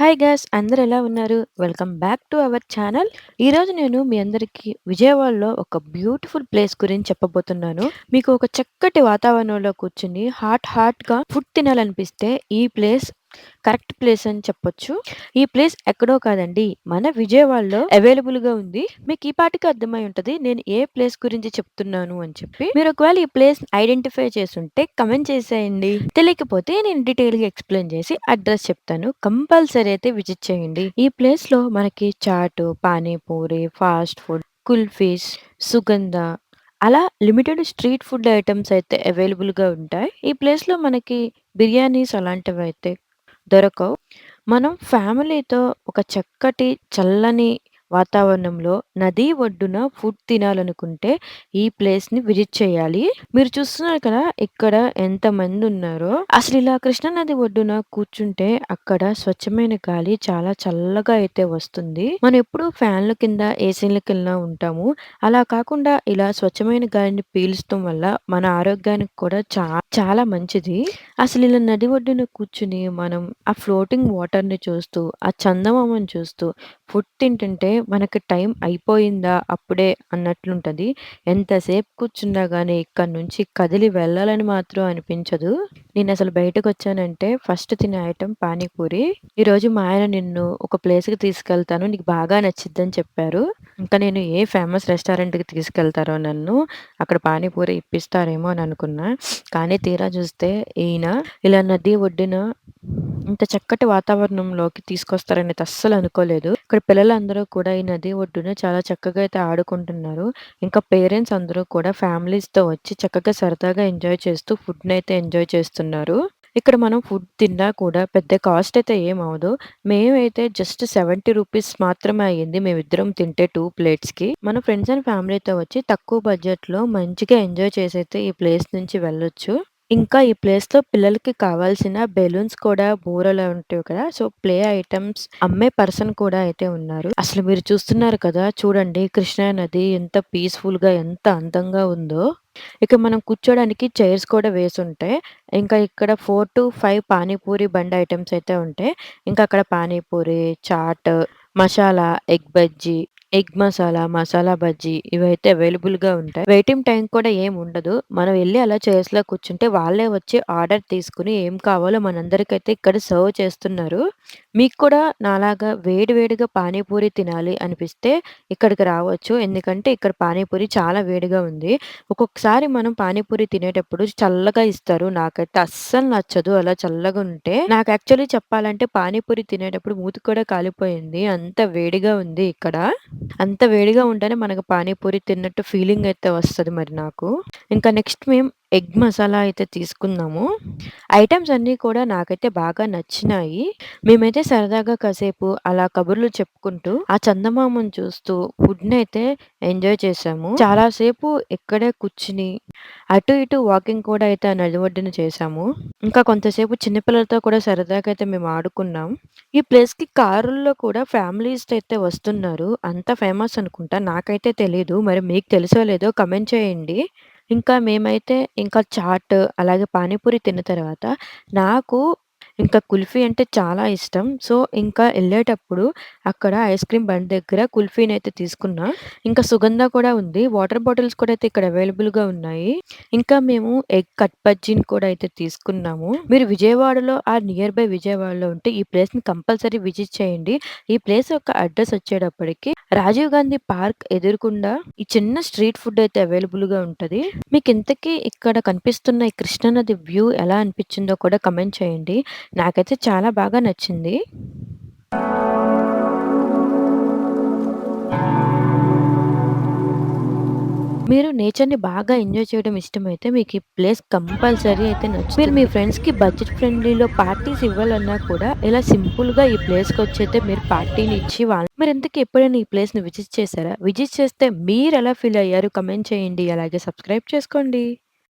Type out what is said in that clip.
Hi guys అందరు ఎలా ఉన్నారు? Welcome back to our channel. ఈరోజు నేను మీ అందరికీ విజయవాడలో ఒక బ్యూటిఫుల్ ప్లేస్ గురించి చెప్పబోతున్నాను. మీకు ఒక చక్కటి వాతావరణంలో కూర్చుని హాట్ హాట్‌గా ఫుడ్ తినాలనిపిస్తే ఈ ప్లేస్ కరెక్ట్ ప్లేస్ అని చెప్పొచ్చు. ఈ ప్లేస్ ఎక్కడో కాదండి మన విజయవాడలో అవైలబుల్‌గా ఉంది. మీకు ఈ పాటికి అర్థమై ఉంటది నేను ఏ ప్లేస్ గురించి చెప్తున్నాను అని చెప్పి. మీరు ఒకవేళ ఈ ప్లేస్ ఐడెంటిఫై చేసుంటే కమెంట్ చేసేయండి. తెలియకపోతే నేను డీటెయిల్‌గా ఎక్స్‌ప్లెయిన్ చేసి అడ్రెస్ చెప్తాను. కంపల్సరీ అయితే విజిట్ చేయండి. ఈ ప్లేస్‌లో మనకి చాటు, పానీపూరి, ఫాస్ట్ ఫుడ్, కుల్ఫీస్, సుగంధ అలా లిమిటెడ్ స్ట్రీట్ ఫుడ్ ఐటెమ్స్ అయితే అవైలబుల్‌గా ఉంటాయి. ఈ ప్లేస్‌లో మనకి బిర్యానీస్ అలాంటివైతే దొరకవు. మనం ఫ్యామిలీతో ఒక చక్కటి చల్లని వాతావరణంలో నది ఒడ్డున ఫుడ్ తినాలనుకుంటే ఈ ప్లేస్‌ని విజిట్ చేయాలి. మీరు చూస్తున్నారు కదా! ఇక్కడ ఎంతమంది ఉన్నారో. అసలు ఇలా కృష్ణా నది ఒడ్డున కూర్చుంటే అక్కడ స్వచ్ఛమైన గాలి చాలా చల్లగా అయితే వస్తుంది. మనం ఎప్పుడూ ఫ్యాన్‌ల కింద, ఏసీల కింద ఉంటాము. అలా కాకుండా ఇలా స్వచ్ఛమైన గాలిని పీల్చడం వల్ల మన ఆరోగ్యానికి కూడా చా చాలా మంచిది. అసలు ఇలా నది ఒడ్డున కూర్చుని మనం ఆ ఫ్లోటింగ్ వాటర్‌ని చూస్తూ, ఆ చందమామను చూస్తూ ఫుడ్ తింటుంటే మనకి టైం అయిపోయిందా అప్పుడే అన్నట్లుంటది. ఎంతసేపు కూర్చున్నా గానీ ఇక్కడి నుంచి కదిలి వెళ్ళాలని మాత్రం అనిపించదు. నేనసలు బయటకొచ్చానంటే ఫస్ట్ తినే ఐటెమ్ పానీపూరి. ఈరోజు మా ఆయన నిన్ను ఒక ప్లేస్‌కి తీసుకెళ్తాను. నీకు బాగా నచ్చిద్దని చెప్పారు. ఇంకా నేను ఏ ఫేమస్ రెస్టారెంట్‌కి తీసుకెళ్తారో నన్ను, అక్కడ పానీపూరి ఇప్పిస్తారేమో అని అనుకున్నా. కానీ తీరా చూస్తే ఈయన ఇలా నది ఒడ్డున ఇంత చక్కటి వాతావరణంలోకి అయితే అస్సలు అనుకోలేదు. ఇక్కడ పిల్లలందరూ కూడా ఈ నది ఒడ్డున చాలా చక్కగా అయితే ఆడుకుంటున్నారు. ఇంకా పేరెంట్స్ అందరూ కూడా ఫ్యామిలీస్‌తో వచ్చి చక్కగా సరదాగా ఎంజాయ్ చేస్తూ ఫుడ్‌నైతే ఎంజాయ్ చేస్తున్నారు. ఇక్కడ మనం ఫుడ్ తిన్నా కూడా పెద్ద కాస్ట్ అయితే ఏం అవ్వదు. మేమైతే జస్ట్ రూ. 70 మాత్రమే అయ్యింది మేమిద్దరం తింటే 2 ప్లేట్స్‌కి. మన ఫ్రెండ్స్ అండ్ ఫ్యామిలీతో వచ్చి తక్కువ బడ్జెట్‌లో మంచిగా ఎంజాయ్ చేసైతే ఈ ప్లేస్ నుంచి వెళ్ళొచ్చు. ఇంకా ఈ ప్లేస్‌లో పిల్లలకి కావాల్సిన బెలూన్స్ కూడా బూరలు ఉంటాయి కదా! సో, ప్లే ఐటెమ్స్ అమ్మే పర్సన్ కూడా అయితే ఉన్నారు. అసలు మీరు చూస్తున్నారు కదా! చూడండి కృష్ణా నది ఎంత పీస్‌ఫుల్‌గా ఎంత అందంగా ఉందో. ఇక మనం కూర్చోడానికి చైర్స్ కూడా వేసుంటాయి. ఇంకా ఇక్కడ 4-5 పానీపూరి బండి ఐటెమ్స్ అయితే ఉంటాయి. ఇంకా అక్కడ పానీపూరి, చాట్, మసాలా, ఎగ్ బజ్జీ, ఎగ్ మసాలా, మసాలా బజ్జీ ఇవైతే అవైలబుల్‌గా ఉంటాయి. వెయిటింగ్ టైం కూడా ఏం ఉండదు. మనం ఎళ్ళి అలా చైర్స్‌లో కూర్చుంటే వాళ్ళే వచ్చి ఆర్డర్ తీసుకొని ఏం కావాలో మనందరికైతే ఇక్కడ సర్వ్ చేస్తున్నారు. మీకు కూడా నాలాగా వేడి వేడిగా పానీపూరి తినాలి అనిపిస్తే ఇక్కడికి రావచ్చు. ఎందుకంటే ఇక్కడ పానీపూరి చాలా వేడిగా ఉంది. ఒక్కొక్కసారి మనం పానీపూరి తినేటప్పుడు చల్లగా ఇస్తారు. నాకైతే అస్సలు నచ్చదు అలా చల్లగా ఉంటే. నాకు యాక్చువల్లీ చెప్పాలంటే పానీపూరి తినేటప్పుడు మూతి కూడా కాలిపోయింది. అంత వేడిగా ఉంది ఇక్కడ. అంత వేడిగా ఉంటేనే మనకు పానీపూరి తిన్నట్టు ఫీలింగ్ అయితే వస్తది మరి నాకు. ఇంకా నెక్స్ట్ మేము ఎగ్ మసాలా అయితే తీసుకున్నాము. ఐటెమ్స్ అన్నీ కూడా నాకైతే బాగా నచ్చినాయి. మేమైతే సరదాగా కాసేపు అలా కబుర్లు చెప్పుకుంటూ, ఆ చందమామను చూస్తూ ఫుడ్‌నైతే ఎంజాయ్ చేశాము. చాలా సేపు ఇక్కడే కూర్చుని అటు ఇటు వాకింగ్ కూడా అయితే ఆ నది ఒడ్డున చేశాము. ఇంకా కొంతసేపు చిన్న పిల్లలతో కూడా సరదాగా అయితే మేము ఆడుకున్నాం. ఈ ప్లేస్‌కి కారుల్లో కూడా ఫ్యామిలీస్ అయితే వస్తున్నారు. అంత ఫేమస్ అనుకుంటా. నాకైతే తెలీదు. మరి మీకు తెలుసో లేదో కామెంట్ చేయండి. ఇంకా మేమైతే ఇంకా చాట్ అలాగే పానీపూరి తిన్న తర్వాత నాకు ఇంకా కుల్ఫీ అంటే చాలా ఇష్టం. సో, ఇంకా ఎళ్ళేటప్పుడు అక్కడ ఐస్ క్రీమ్ బండి దగ్గర కుల్ఫీనైతే తీసుకున్నా. ఇంకా సుగంధ కూడా ఉంది. వాటర్ బాటిల్స్ కూడా అయితే ఇక్కడ అవైలబుల్‌గా ఉన్నాయి. ఇంకా మేము ఎగ్ కట్ బజ్జీని కూడా అయితే తీసుకున్నాము. మీరు విజయవాడలో ఆర్ నియర్ బై విజయవాడలో ఉంటే ఈ ప్లేస్‌ని కంపల్సరీ విజిట్ చేయండి. ఈ ప్లేస్ యొక్క అడ్రెస్ వచ్చేటప్పటికి రాజీవ్ గాంధీ పార్క్ ఎదురుగుండా ఈ చిన్న స్ట్రీట్ ఫుడ్ అయితే అవైలబుల్‌గా ఉంటది. మీకు ఇంతకీ ఇక్కడ కనిపిస్తున్న ఈ కృష్ణానది వ్యూ ఎలా అనిపించిందో కూడా కమెంట్ చేయండి. నాకైతే చాలా బాగా నచ్చింది. మీరు నేచర్‌ని బాగా ఎంజాయ్ చేయడం ఇష్టమైతే మీకు ఈ ప్లేస్ కంపల్సరీ అయితే నచ్చు మీరు మీ ఫ్రెండ్స్‌కి బడ్జెట్ ఫ్రెండ్లీలో పార్టీస్ ఇవ్వాలన్నా కూడా ఇలా సింపుల్‌గా ఈ ప్లేస్కి వచ్చేస్తే మీరు పార్టీని ఇచ్చి వాళ్ళు మీరు ఎందుకు ఎప్పుడైనా ఈ ప్లేస్‌ని విజిట్ చేశారా? విజిట్ చేస్తే మీరు ఎలా ఫీల్ అయ్యారు? కమెంట్ చేయండి. అలాగే సబ్స్క్రైబ్ చేసుకోండి.